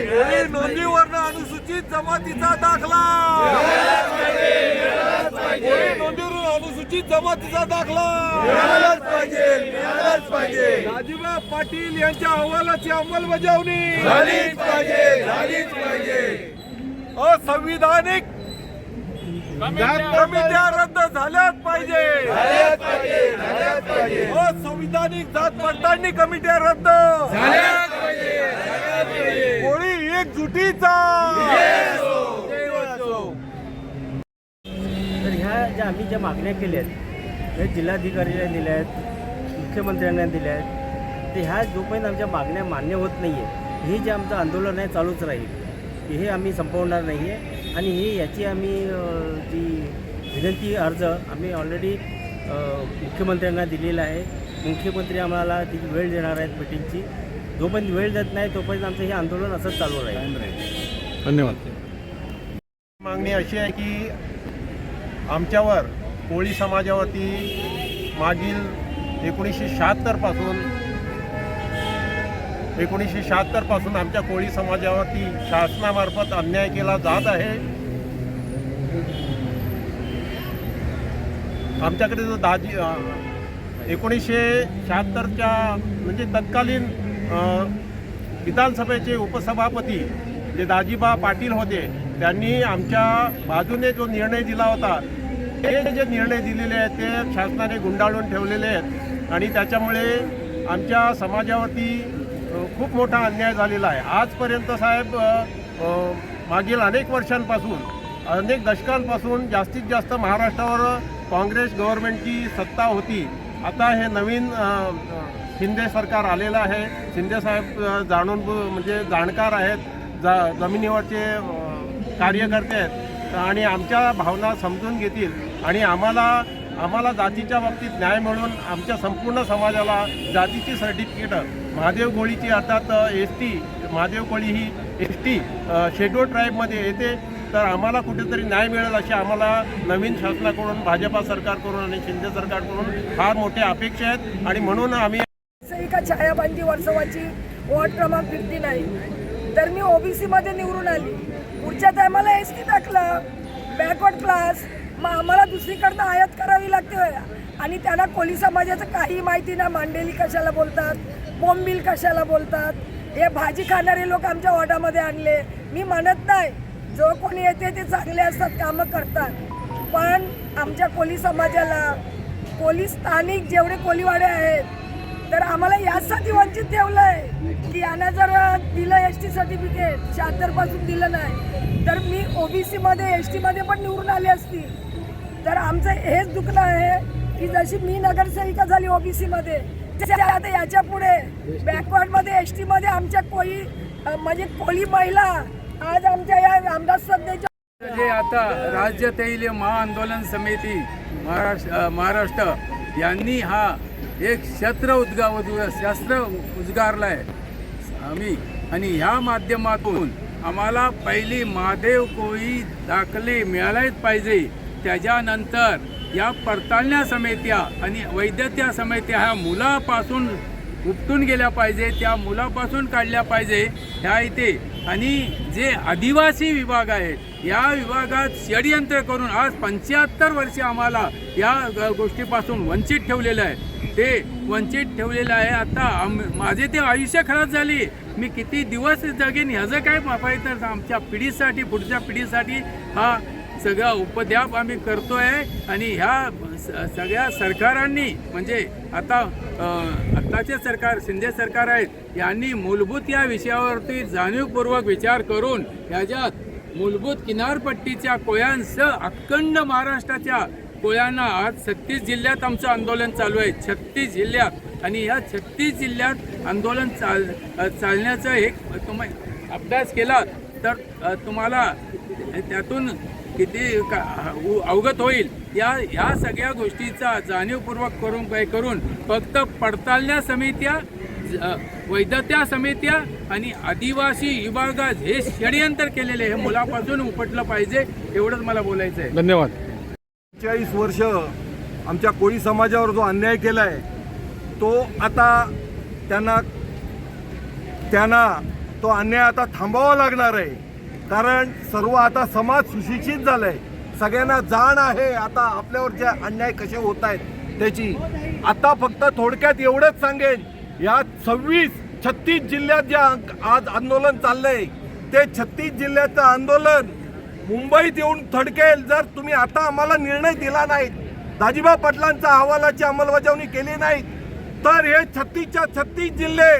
नोंदीवरनं अनुसूचित जमातीचा दाखला. नोंदीवरून अनुसूचित जमातीचा दाखला. राजीबा पाटील यांच्या अहवालाची अंमलबजावणी. असंविधानिक कमिट्या रद्द झाल्याच पाहिजे. असंविधानिक जात पडताळणी कमिट्या रद्द. कोळी ह्या ज्या आम्ही ज्या मागण्या केल्या आहेत त्या जिल्हाधिकाऱ्यांना दिल्या आहेत मुख्यमंत्र्यांना दिल्या आहेत ते ह्या जोपर्यंत आमच्या मागण्या मान्य होत नाही आहे हे जे आमचं आंदोलन आहे चालूच राहील. हे आम्ही संपवणार नाही आहे आणि हे याची आम्ही जी विनंती अर्ज आम्ही ऑलरेडी मुख्यमंत्र्यांना दिलेला आहे. मुख्यमंत्री आम्हाला ती वेळ देणार आहेत मिटिंगची जोपर्यंत वेळ देत नाही तोपर्यंत आमचं हे आंदोलन असंच चालू राहील. धन्यवाद. मागणी अशी आहे की आमच्यावर कोळी समाजावरती मागील एकोणीसशे शहात्तरपासून एकोणीसशे शहात्तरपासून आमच्या कोळी समाजावरती शासनामार्फत अन्याय केला जात आहे. आमच्याकडे जो दाजी एकोणीसशे शहात्तरच्या म्हणजे तत्कालीन विधानसभेचे उपसभापती जे दाजीबा पाटील होते त्यांनी आमच्या बाजूने जो निर्णय दिला होता हे जे निर्णय दिलेले आहेत ते शासनाने गुंडाळून ठेवलेले आहेत. आणि त्याच्यामुळे आमच्या समाजावरती खूप मोठा अन्याय झालेला आहे. आजपर्यंत साहेब मागील अनेक वर्षांपासून अनेक दशकांपासून जास्तीत जास्त महाराष्ट्रावर काँग्रेस गव्हर्नमेंटची सत्ता होती. आता हे नवीन शिंदे सरकार आलेलं आहे. शिंदे साहेब जाणून म्हणजे जाणकार आहेत. जा जमिनीवरचे कार्यकर्ते आहेत. आणि आमच्या भावना समजून घेतील. आणि आम्हाला आम्हाला जातीच्या बाबतीत न्याय मिळून आमच्या संपूर्ण समाजाला जातीची सर्टिफिकेट महादेव गोळीची अर्थात एस टी महादेव कोळी ही एस टी शेड्यूल ट्राईबमध्ये येते तर आम्हाला कुठेतरी न्याय मिळेल अशी आम्हाला नवीन शासनाकडून भाजपा सरकारकडून आणि शिंदे सरकारकडून फार मोठ्या अपेक्षा आहेत. आणि म्हणून आम्ही सेविका छायाबांजी वर्सवाची वॉर्ड क्रमांक फिफ्टी नाही. तर मी ओबीसी मध्ये निवडून आली. पुढच्या टायमाला एस टी टाकलं बॅकवर्ड क्लास मग आम्हाला दुसरीकडनं आयात करावी लागते. आणि त्यांना कोली समाजाचं काही माहिती ना मांडेली कशाला बोलतात? बोंबील कशाला बोलतात? हे भाजी खाणारे लोक आमच्या वॉर्डामध्ये आणले. मी म्हणत नाही. जो कोणी येते ते चांगले असतात कामं करतात. पण आमच्या कोली समाजाला कोली स्थानिक जेवढे कोलीवाडे आहेत तर आम्हाला यासाठी वंचित ठेवलंय की यांना जर दिलं एस टी सर्टिफिकेट शहात्तरपासून दिलं नाही तर मी ओबीसीमध्ये एस टीमध्ये पण निवडून आली असती तर आमचं हेच दुखणं आहे की जशी मी नगरसेविका झाली ओबीसीमध्ये आता याच्यापुढे बॅकवर्डमध्ये एस टीमध्ये आमच्या कोळी म्हणजे कोळी महिला आज आमच्या या रामदास सध्याच्या जे आता राज्य तैल महाआंदोलन समिती महाराष्ट्र महाराष्ट्र यांनी हा एक शस्त्र उद्गा शस्त्र शस्त्र उद्गारलाय. आम्ही आणि ह्या माध्यमातून आम्हाला पहिली महादेव कोळी दाखले मिळालाच पाहिजे. त्याच्यानंतर या पडताळण्या समित्या आणि वैद्यकीय समित्या ह्या मुलापासून उपटून गेल्या पाहिजे त्या मुलापासून काढल्या पाहिजे ह्या इथे. आणि जे आदिवासी विभाग आहेत या विभागात षडयंत्र करून आज पंच्याहत्तर वर्षे आम्हाला या गोष्टीपासून वंचित ठेवलेलं आहे. ते वंचित ठेवलेलं आहे. आता आम माझे ते आयुष्य खराब झाली. मी किती दिवस जगेन ह्याचं काय पाहिजे आमच्या पिढीसाठी पुढच्या पिढीसाठी हा सगळा उपद्याप आम्ही करतोय आणि ह्या स- सगळ्या सरकारांनी म्हणजे आता आत्ताचे सरकार शिंदे सरकार आहेत यांनी मूलभूत या विषयावरती जाणीवपूर्वक विचार करून ह्याच्यात मूलभूत किनारपट्टीच्या कोळ्यांसह अखंड महाराष्ट्राच्या कोळ्यांना आज छत्तीस जिल्ह्यात आमचं आंदोलन चालू आहे छत्तीस जिल्ह्यात. आणि या छत्तीस जिल्ह्यात आंदोलन चाल चालण्याचं चालण्याचा एक तुम्ही अभ्यास केला तर तुम्हाला त्यातून किती का- उ- अवगत होईल. या ह्या सगळ्या गोष्टीचा जाणीवपूर्वक करून काय करून फक्त पडताळण्या समित्या वैधत्या समित्या आणि आदिवासी विभागात हे षडयंत्र केलेले हे मुलापासून उपटलं पाहिजे एवढंच मला बोलायचं आहे धन्यवाद. चाळीस वर्ष आमच्या कोळी समाजावर जो अन्याय केलाय तो आता त्यांना त्यांना तो अन्याय आता थांबावा लागणार आहे. कारण सर्व आता समाज सुशिक्षित झालाय. सगळ्यांना जाण आहे आता आपल्यावर जे अन्याय कसे होत आहेत त्याची. आता फक्त थोडक्यात एवढंच सांगेन या सव्वीस छत्तीस जिल्ह्यात जे आज आंदोलन चाललंय ते छत्तीस जिल्ह्याचं आंदोलन मुंबईत येऊन थडकेल जर तुम्ही आता आम्हाला निर्णय दिला नाही दाजीबा पाटलांच्या अहवालाची अंमलबजावणी केली नाही तर हे छत्तीसच्या छत्तीस जिल्हे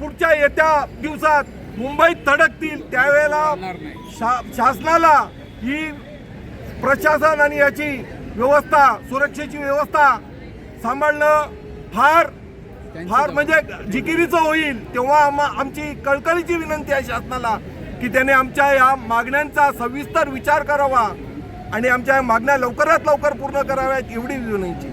पुढच्या येत्या दिवसात मुंबईत थडकतील त्यावेळेला शा शासनाला ही प्रशासन आणि याची व्यवस्था सुरक्षेची व्यवस्था सांभाळणं फार फार म्हणजे जिकिरीचं होईल तेव्हा आम्हा आमची कळकळीची विनंती आहे शासनाला की त्याने आमच्या या मागण्यांचा सविस्तर विचार करावा आणि आमच्या या मागण्या लवकरात लवकर पूर्ण कराव्यात एवढी विनंती.